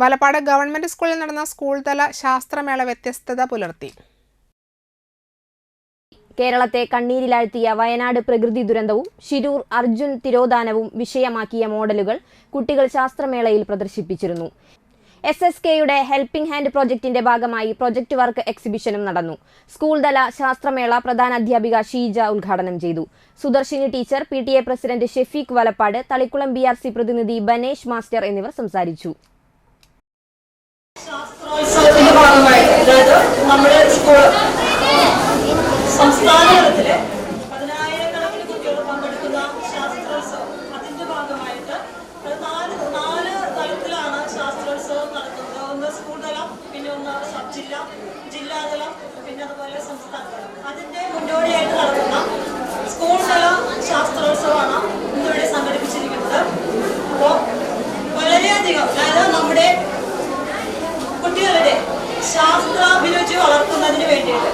Valappad government സ്കൂളിൽ നടന്ന school തല ശാസ്ത്രമേള വ്യത്യസ്തത പുലർത്തി. കേരളത്തെ കണ്ണീരിലാഴ്ത്തിയ വയനാട് പ്രകൃതി ദുരന്തവും ശിരൂർ അർജുൻ തിരോധാനവും വിഷയമാക്കിയ മോഡലുകൾ കുട്ടികൾ ശാസ്ത്രമേളയിൽ പ്രദർശിപ്പിച്ചിരുന്നു. എസ് എസ് കെയുടെ ഹെൽപ്പിംഗ് ഹാൻഡ് പ്രോജക്റ്റിന്റെ ഭാഗമായി പ്രൊജക്ട് വർക്ക് എക്സിബിഷനും നടന്നു. സ്കൂൾ തല ശാസ്ത്രമേള പ്രധാന അധ്യാപിക ഷീജ ഉദ്ഘാടനം ചെയ്തു. Sudarshini teacher P T A president Shefeeq Valappad Thalikkulam B പ്രതിനിധി ബനേഷ് മാസ്റ്റർ എന്നിവർ സംസാരിച്ചു. ശാസ്ത്രോത്സവത്തിന്റെ ഭാഗമായിട്ട് അതായത് നമ്മുടെ സ്കൂൾ സംസ്ഥാന തലത്തിൽ പതിനായിരക്കണക്കിന് കുട്ടികൾ പങ്കെടുക്കുന്ന ശാസ്ത്രോത്സവം. അതിന്റെ ഭാഗമായിട്ട് നാല് നാല് തലത്തിലാണ് ശാസ്ത്രോത്സവം നടക്കുന്നത്. ഒന്ന് സ്കൂൾ തലം പിന്നെ ഒന്ന് സബ് ജില്ല ജില്ലാതലം പിന്നെ അതുപോലെ സംസ്ഥാന ശാസ്ത്രാഭിരുചി വളർത്തുന്നതിന് വേണ്ടിയിട്ട്.